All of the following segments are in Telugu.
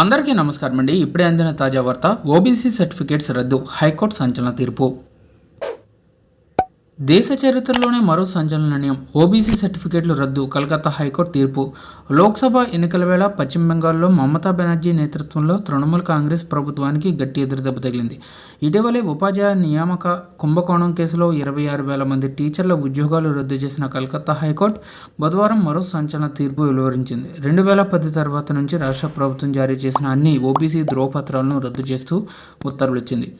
అందరికీ నమస్కారం అండి ఇప్పుడే అందిన తాజా వార్త ఓబీసీ సర్టిఫికేట్స్ రద్దు హైకోర్టు సంచలన తీర్పు. దేశ చరిత్రలోనే మరో సంచలన నిర్ణయం. ఓబీసీ సర్టిఫికేట్లు రద్దు కలకత్తా హైకోర్టు తీర్పు. లోక్సభ ఎన్నికల వేళ పశ్చిమ బెంగాల్లో మమతా బెనర్జీ నేతృత్వంలో తృణమూల్ కాంగ్రెస్ ప్రభుత్వానికి గట్టి ఎదురుదెబ్బ తగిలింది. ఇటీవలే ఉపాధ్యాయ నియామక కుంభకోణం కేసులో ఇరవై ఆరు వేల మంది టీచర్ల ఉద్యోగాలు రద్దు చేసిన కలకత్తా హైకోర్టు బుధవారం మరో సంచలన తీర్పు వెలువరించింది. రెండు వేల పది తర్వాత నుంచి రాష్ట్ర ప్రభుత్వం జారీ చేసిన అన్ని ఓబీసీ ధ్రువపత్రాలను రద్దు చేస్తూ ఉత్తర్వులు ఇచ్చింది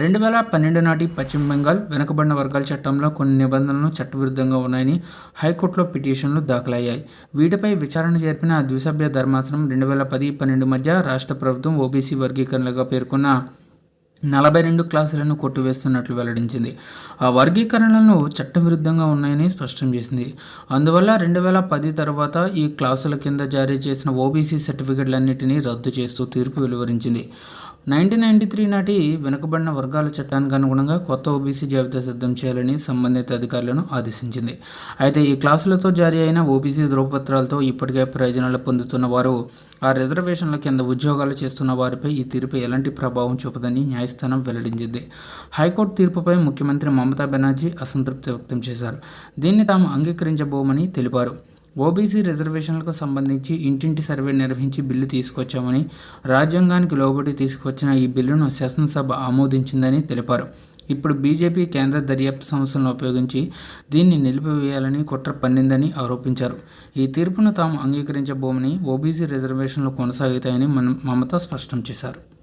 రెండు వేల పన్నెండు నాటి పశ్చిమ బెంగాల్ వెనుకబడిన వర్గాల చట్టంలో కొన్ని నిబంధనలు చట్టవిరుద్ధంగా ఉన్నాయని హైకోర్టులో పిటిషన్లు దాఖలయ్యాయి. వీటిపై విచారణ జరిపిన ద్విసభ్య ధర్మాసనం రెండు వేల పది పన్నెండు మధ్య రాష్ట్ర ప్రభుత్వం ఓబీసీ వర్గీకరణలుగా పేర్కొన్న నలభై రెండు క్లాసులను కొట్టివేస్తున్నట్లు వెల్లడించింది. ఆ వర్గీకరణలను చట్టవిరుద్ధంగా ఉన్నాయని స్పష్టం చేసింది. అందువల్ల రెండు వేల పది తర్వాత ఈ క్లాసుల కింద జారీ చేసిన ఓబీసీ సర్టిఫికెట్లన్నింటినీ రద్దు చేస్తూ తీర్పు వెలువరించింది. నైన్టీన్ నైన్టీ త్రీ నాటి వెనుకబడిన వర్గాల చట్టానికి అనుగుణంగా కొత్త ఓబీసీ జాబితా సిద్ధం చేయాలని సంబంధిత అధికారులను ఆదేశించింది. అయితే ఈ క్లాసులతో జారీ అయిన ఓబీసీ ధృవపత్రాలతో ఇప్పటికే ప్రయోజనాలు పొందుతున్న వారు ఆ రిజర్వేషన్ల కింద ఉద్యోగాలు చేస్తున్న వారిపై ఈ తీర్పు ఎలాంటి ప్రభావం చూపదని న్యాయస్థానం వెల్లడించింది. హైకోర్టు తీర్పుపై ముఖ్యమంత్రి మమతా బెనర్జీ అసంతృప్తి వ్యక్తం చేశారు. దీన్ని తాము అంగీకరించబోమని తెలిపారు. ఓబీసీ రిజర్వేషన్లకు సంబంధించి ఇంటింటి సర్వే నిర్వహించి బిల్లు తీసుకొచ్చామని రాజ్యాంగానికి లోబడి తీసుకొచ్చిన ఈ బిల్లును శాసనసభ ఆమోదించిందని తెలిపారు. ఇప్పుడు బీజేపీ కేంద్ర దర్యాప్తు సంస్థలను ఉపయోగించి దీన్ని నిలిపివేయాలని కుట్ర పన్నిందని ఆరోపించారు. ఈ తీర్పును తాము అంగీకరించబోమని ఓబీసీ రిజర్వేషన్లు కొనసాగుతాయని మన మమత స్పష్టం చేశారు.